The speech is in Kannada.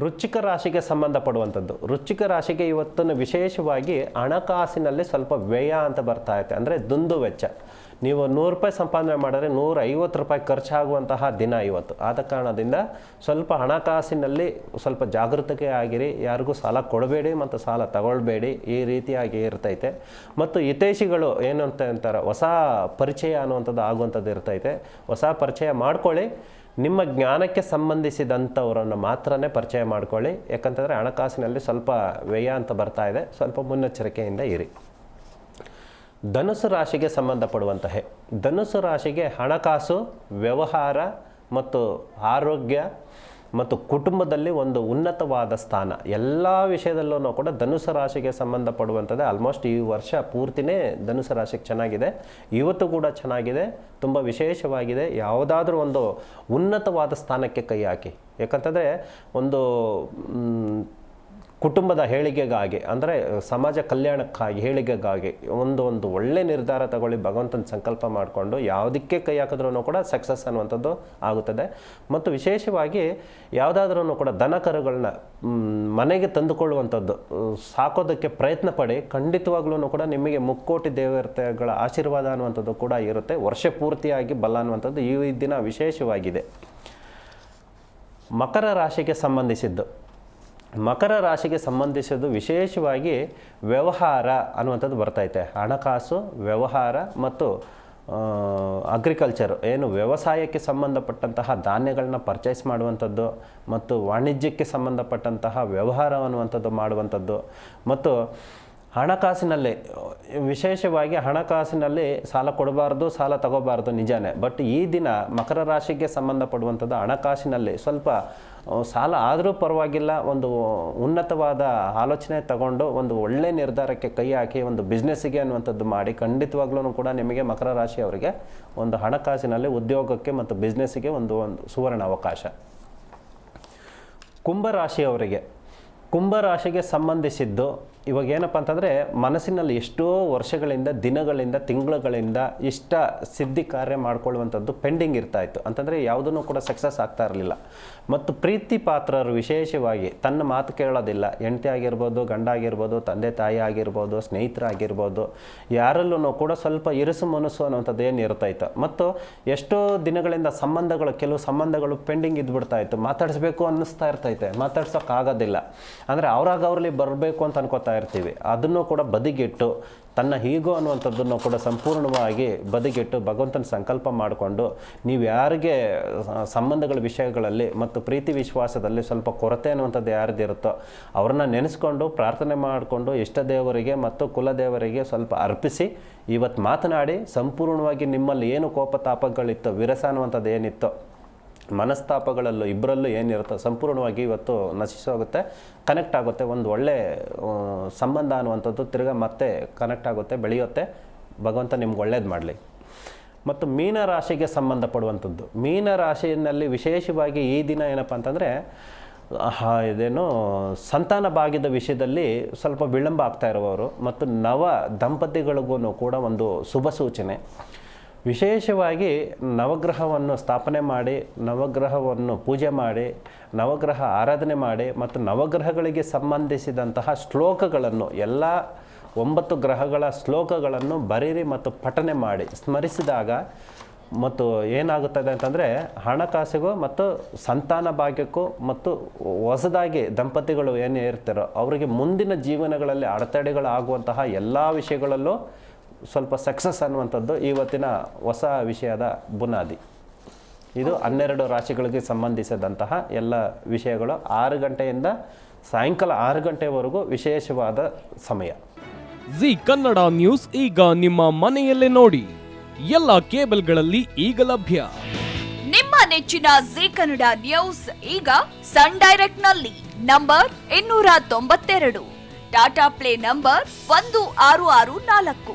ವೃಶ್ಚಿಕ ರಾಶಿಗೆ ಸಂಬಂಧಪಡುವಂಥದ್ದು. ವೃಶ್ಚಿಕ ರಾಶಿಗೆ ಇವತ್ತನ್ನು ವಿಶೇಷವಾಗಿ ಹಣಕಾಸಿನಲ್ಲಿ ಸ್ವಲ್ಪ ವ್ಯಯ ಅಂತ ಬರ್ತಾ ಇದೆ ಅಂದರೆ ದುಂದು ವೆಚ್ಚ. ನೀವು ನೂರು ರೂಪಾಯಿ ಸಂಪಾದನೆ ಮಾಡಿದ್ರೆ ನೂರ ಐವತ್ತು ರೂಪಾಯಿ ಖರ್ಚಾಗುವಂತಹ ದಿನ ಇವತ್ತು. ಆದ ಕಾರಣದಿಂದ ಸ್ವಲ್ಪ ಹಣಕಾಸಿನಲ್ಲಿ ಸ್ವಲ್ಪ ಜಾಗೃತಿಕೆ ಆಗಿರಿ. ಯಾರಿಗೂ ಸಾಲ ಕೊಡಬೇಡಿ ಮತ್ತು ಸಾಲ ತಗೊಳ್ಬೇಡಿ. ಈ ರೀತಿಯಾಗಿ ಇರ್ತೈತೆ. ಮತ್ತು ಹಿತೈಷಿಗಳು ಏನು ಅಂತ ಅಂತಾರೆ, ಹೊಸ ಪರಿಚಯ ಅನ್ನುವಂಥದ್ದು ಆಗುವಂಥದ್ದು ಇರ್ತೈತೆ. ಹೊಸ ಪರಿಚಯ ಮಾಡ್ಕೊಳ್ಳಿ. ನಿಮ್ಮ ಜ್ಞಾನಕ್ಕೆ ಸಂಬಂಧಿಸಿದಂಥವರನ್ನು ಮಾತ್ರನೇ ಪರಿಚಯ ಮಾಡ್ಕೊಳ್ಳಿ. ಯಾಕಂತಂದರೆ ಹಣಕಾಸಿನಲ್ಲಿ ಸ್ವಲ್ಪ ವ್ಯಯ ಅಂತ ಬರ್ತಾ ಇದೆ. ಸ್ವಲ್ಪ ಮುನ್ನೆಚ್ಚರಿಕೆಯಿಂದ ಇರಿ. ಧನುಸು ರಾಶಿಗೆ ಸಂಬಂಧಪಡುವಂತಹ. ಧನುಸು ರಾಶಿಗೆ ಹಣಕಾಸು, ವ್ಯವಹಾರ ಮತ್ತು ಆರೋಗ್ಯ ಮತ್ತು ಕುಟುಂಬದಲ್ಲಿ ಒಂದು ಉನ್ನತವಾದ ಸ್ಥಾನ. ಎಲ್ಲ ವಿಷಯದಲ್ಲೂ ಕೂಡ ಧನುಸು ರಾಶಿಗೆ ಸಂಬಂಧಪಡುವಂಥದ್ದೇ ಆಲ್ಮೋಸ್ಟ್ ಈ ವರ್ಷ ಪೂರ್ತಿನೇ ಧನುಸು ರಾಶಿಗೆ ಚೆನ್ನಾಗಿದೆ. ಇವತ್ತು ಕೂಡ ಚೆನ್ನಾಗಿದೆ, ತುಂಬ ವಿಶೇಷವಾಗಿದೆ. ಯಾವುದಾದ್ರೂ ಒಂದು ಉನ್ನತವಾದ ಸ್ಥಾನಕ್ಕೆ ಕೈ ಹಾಕಿ. ಯಾಕಂತಂದರೆ ಒಂದು ಕುಟುಂಬದ ಹೇಳಿಕೆಗಾಗಿ, ಅಂದರೆ, ಸಮಾಜ ಕಲ್ಯಾಣಕ್ಕಾಗಿ ಹೇಳಿಕೆಗಾಗಿ ಒಂದು ಒಂದು ಒಳ್ಳೆ ನಿರ್ಧಾರ ತಗೊಳ್ಳಿ ಭಗವಂತನ ಸಂಕಲ್ಪ ಮಾಡಿಕೊಂಡು ಯಾವುದಕ್ಕೆ ಕೈ ಹಾಕಿದ್ರೂ ಕೂಡ ಸಕ್ಸಸ್ ಅನ್ನುವಂಥದ್ದು ಆಗುತ್ತದೆ. ಮತ್ತು ವಿಶೇಷವಾಗಿ ಯಾವುದಾದ್ರೂ ಕೂಡ ದನ ಕರುಗಳನ್ನ ಮನೆಗೆ ತಂದುಕೊಳ್ಳುವಂಥದ್ದು ಸಾಕೋದಕ್ಕೆ ಪ್ರಯತ್ನ ಪಡಿ. ಖಂಡಿತವಾಗ್ಲೂ ಕೂಡ ನಿಮಗೆ ಮುಕ್ಕೋಟಿ ದೇವತೆಗಳ ಆಶೀರ್ವಾದ ಅನ್ನುವಂಥದ್ದು ಕೂಡ ಇರುತ್ತೆ. ವರ್ಷ ಪೂರ್ತಿಯಾಗಿ ಬಲ ಅನ್ನುವಂಥದ್ದು ಈ ದಿನ ವಿಶೇಷವಾಗಿದೆ. ಮಕರ ರಾಶಿಗೆ ಸಂಬಂಧಿಸಿದ್ದು. ಮಕರ ರಾಶಿಗೆ ಸಂಬಂಧಿಸಿದ್ದು ವಿಶೇಷವಾಗಿ ವ್ಯವಹಾರ ಅನ್ನುವಂಥದ್ದು ಬರ್ತೈತೆ ಹಣಕಾಸು, ವ್ಯವಹಾರ ಮತ್ತು ಅಗ್ರಿಕಲ್ಚರ್ ಏನು ವ್ಯವಸಾಯಕ್ಕೆ ಸಂಬಂಧಪಟ್ಟಂತಹ ಧಾನ್ಯಗಳನ್ನ ಪರ್ಚೇಸ್ ಮಾಡುವಂಥದ್ದು ಮತ್ತು ವಾಣಿಜ್ಯಕ್ಕೆ ಸಂಬಂಧಪಟ್ಟಂತಹ ವ್ಯವಹಾರ ಅನ್ನುವಂಥದ್ದು ಮಾಡುವಂಥದ್ದು ಮತ್ತು ಹಣಕಾಸಿನಲ್ಲಿ, ವಿಶೇಷವಾಗಿ ಹಣಕಾಸಿನಲ್ಲಿ ಸಾಲ ಕೊಡಬಾರ್ದು, ಸಾಲ ತಗೋಬಾರ್ದು ನಿಜಾನೇ. ಬಟ್ ಈ ದಿನ ಮಕರ ರಾಶಿಗೆ ಸಂಬಂಧಪಡುವಂಥದ್ದು ಹಣಕಾಸಿನಲ್ಲಿ ಸ್ವಲ್ಪ ಸಾಲ ಆದರೂ ಪರವಾಗಿಲ್ಲ, ಒಂದು ಉನ್ನತವಾದ ಆಲೋಚನೆ ತಗೊಂಡು ಒಂದು ಒಳ್ಳೆ ನಿರ್ಧಾರಕ್ಕೆ ಕೈ ಹಾಕಿ, ಒಂದು ಬಿಸ್ನೆಸ್ಸಿಗೆ ಅನ್ನುವಂಥದ್ದು ಮಾಡಿ ಖಂಡಿತವಾಗ್ಲೂ ಕೂಡ ನಿಮಗೆ ಮಕರ ರಾಶಿಯವರಿಗೆ ಒಂದು ಹಣಕಾಸಿನಲ್ಲಿ ಉದ್ಯೋಗಕ್ಕೆ ಮತ್ತು ಬಿಸ್ನೆಸ್ಸಿಗೆ ಒಂದು ಒಂದು ಸುವರ್ಣ ಅವಕಾಶ. ಕುಂಭರಾಶಿಯವರಿಗೆ ಕುಂಭರಾಶಿಗೆ ಸಂಬಂಧಿಸಿದ್ದು ಇವಾಗ ಏನಪ್ಪ ಅಂತಂದರೆ ಮನಸ್ಸಿನಲ್ಲಿ ಎಷ್ಟೋ ವರ್ಷಗಳಿಂದ, ದಿನಗಳಿಂದ, ತಿಂಗಳುಗಳಿಂದ ಇಷ್ಟ ಸಿದ್ಧಿ ಕಾರ್ಯ ಮಾಡ್ಕೊಳ್ಳುವಂಥದ್ದು ಪೆಂಡಿಂಗ್ ಇರ್ತಾ ಇತ್ತು. ಅಂತಂದರೆ ಯಾವುದನ್ನು ಕೂಡ ಸಕ್ಸಸ್ ಆಗ್ತಾ ಇರಲಿಲ್ಲ. ಮತ್ತು ಪ್ರೀತಿ ಪಾತ್ರರು ವಿಶೇಷವಾಗಿ ತನ್ನ ಮಾತು ಕೇಳೋದಿಲ್ಲ. ಹೆಂಡತಿ ಆಗಿರ್ಬೋದು, ಗಂಡ ಆಗಿರ್ಬೋದು, ತಂದೆ ತಾಯಿ ಆಗಿರ್ಬೋದು ಸ್ನೇಹಿತರಾಗಿರ್ಬೋದು ಯಾರಲ್ಲೂ ಕೂಡ ಸ್ವಲ್ಪ ಇರಿಸು ಮನಸ್ಸು ಅನ್ನುವಂಥದ್ದು ಏನು ಇರ್ತಾ ಇತ್ತು. ಮತ್ತು ಎಷ್ಟೋ ದಿನಗಳಿಂದ ಸಂಬಂಧಗಳು, ಕೆಲವು ಸಂಬಂಧಗಳು ಪೆಂಡಿಂಗ್ ಇದ್ಬಿಡ್ತಾ ಇತ್ತು. ಮಾತಾಡಿಸ್ಬೇಕು ಅನ್ನಿಸ್ತಾ ಇರ್ತೈತೆ. ಮಾತಾಡ್ಸೋಕ್ಕಾಗೋದಿಲ್ಲ. ಅಂದರೆ ಅವ್ರಾಗ ಅವ್ರಲ್ಲಿ ಬರಬೇಕು ಅಂತ ಅನ್ಕೋತಾ ಇರ್ತೀವಿ. ಅದನ್ನು ಕೂಡ ಬದಿಗಿಟ್ಟು ತನ್ನ ಹೀಗೋ ಅನ್ನುವಂಥದ್ದನ್ನು ಕೂಡ ಸಂಪೂರ್ಣವಾಗಿ ಬದಿಗಿಟ್ಟು ಭಗವಂತನ ಸಂಕಲ್ಪ ಮಾಡಿಕೊಂಡು ನೀವು ಯಾರಿಗೆ ಸಂಬಂಧಗಳ ವಿಷಯಗಳಲ್ಲಿ ಮತ್ತು ಪ್ರೀತಿ ವಿಶ್ವಾಸದಲ್ಲಿ ಸ್ವಲ್ಪ ಕೊರತೆ ಅನ್ನುವಂಥದ್ದು ಯಾರ್ದಿರುತ್ತೋ ಅವ್ರನ್ನ ನೆನೆಸ್ಕೊಂಡು ಪ್ರಾರ್ಥನೆ ಮಾಡಿಕೊಂಡು ಇಷ್ಟ ದೇವರಿಗೆ ಮತ್ತು ಕುಲದೇವರಿಗೆ ಸ್ವಲ್ಪ ಅರ್ಪಿಸಿ ಇವತ್ತು ಮಾತನಾಡಿ ಸಂಪೂರ್ಣವಾಗಿ ನಿಮ್ಮಲ್ಲಿ ಏನು ಕೋಪ ತಾಪಗಳಿತ್ತು ವಿರಸ ಅನ್ನುವಂಥದ್ದು ಏನಿತ್ತೋ ಮನಸ್ತಾಪಗಳಲ್ಲೂ ಇಬ್ಬರಲ್ಲೂ ಏನಿರುತ್ತೆ ಸಂಪೂರ್ಣವಾಗಿ ಇವತ್ತು ನಶಿಸೋಗುತ್ತೆ ಕನೆಕ್ಟ್ ಆಗುತ್ತೆ, ಒಂದು ಒಳ್ಳೆ ಸಂಬಂಧ ಅನ್ನುವಂಥದ್ದು ತಿರ್ಗಾ ಮತ್ತೆ ಕನೆಕ್ಟ್ ಆಗುತ್ತೆ, ಬೆಳೆಯುತ್ತೆ. ಭಗವಂತ ನಿಮ್ಗೆ ಒಳ್ಳೇದು ಮಾಡಲಿ. ಮತ್ತು ಮೀನ ರಾಶಿಗೆ ಸಂಬಂಧಪಡುವಂಥದ್ದು. ಮೀನ ರಾಶಿಯಲ್ಲಿ ವಿಶೇಷವಾಗಿ ಈ ದಿನ ಏನಪ್ಪ ಅಂತಂದರೆ ಇದೇನು ಸಂತಾನ ಭಾಗ್ಯದ ವಿಷಯದಲ್ಲಿ ಸ್ವಲ್ಪ ವಿಳಂಬ ಆಗ್ತಾ ಇರುವವರು ಮತ್ತು ನವ ದಂಪತಿಗಳಿಗೂ ಕೂಡ ಒಂದು ಶುಭ ಸೂಚನೆ. ವಿಶೇಷವಾಗಿ ನವಗ್ರಹವನ್ನು ಸ್ಥಾಪನೆ ಮಾಡಿ, ನವಗ್ರಹವನ್ನು ಪೂಜೆ ಮಾಡಿ, ನವಗ್ರಹ ಆರಾಧನೆ ಮಾಡಿ ಮತ್ತು ನವಗ್ರಹಗಳಿಗೆ ಸಂಬಂಧಿಸಿದಂತಹ ಶ್ಲೋಕಗಳನ್ನು, ಎಲ್ಲ ಒಂಬತ್ತು ಗ್ರಹಗಳ ಶ್ಲೋಕಗಳನ್ನು ಬರೀರಿ ಮತ್ತು ಪಠನೆ ಮಾಡಿ ಸ್ಮರಿಸಿದಾಗ ಮತ್ತು ಏನಾಗುತ್ತದೆ ಅಂತಂದರೆ ಹಣಕಾಸಿಗೂ ಮತ್ತು ಸಂತಾನ ಭಾಗ್ಯಕ್ಕೂ ಮತ್ತು ಹೊಸದಾಗಿ ದಂಪತಿಗಳು ಏನೇ ಇರ್ತಾರೋ, ಅವರಿಗೆ ಮುಂದಿನ ಜೀವನಗಳಲ್ಲಿ ಅಡೆತಡೆಗಳಾಗುವಂತಹ ಎಲ್ಲ ವಿಷಯಗಳಲ್ಲೂ ಸ್ವಲ್ಪ ಸಕ್ಸಸ್ ಅನ್ನುವಂಥದ್ದು ಇವತ್ತಿನ ಹೊಸ ವಿಷಯದ ಬುನಾದಿ. ಇದು ಹನ್ನೆರಡು ರಾಶಿಗಳಿಗೆ ಸಂಬಂಧಿಸಿದಂತಹ ಎಲ್ಲ ವಿಷಯಗಳು. ಆರು ಗಂಟೆಯಿಂದ ಸಾಯಂಕಾಲ ಆರು ಗಂಟೆವರೆಗೂ ವಿಶೇಷವಾದ ಸಮಯ. ಜಿ ಕನ್ನಡ ನ್ಯೂಸ್ ಈಗ ನಿಮ್ಮ ಮನೆಯಲ್ಲೇ ನೋಡಿ. ಎಲ್ಲ ಕೇಬಲ್ಗಳಲ್ಲಿ ಈಗ ಲಭ್ಯ. ನಿಮ್ಮ ನೆಚ್ಚಿನ ಜಿ ಕನ್ನಡ ನ್ಯೂಸ್ ಈಗ ಸನ್ ಡೈರೆಕ್ಟ್ನಲ್ಲಿ ನಂಬರ್ ಇನ್ನೂರ ತೊಂಬತ್ತೆರಡು. ಟಾಟಾ ಪ್ಲೇ ನಂಬರ್ ಒಂದು ಆರು ಆರು ನಾಲ್ಕು.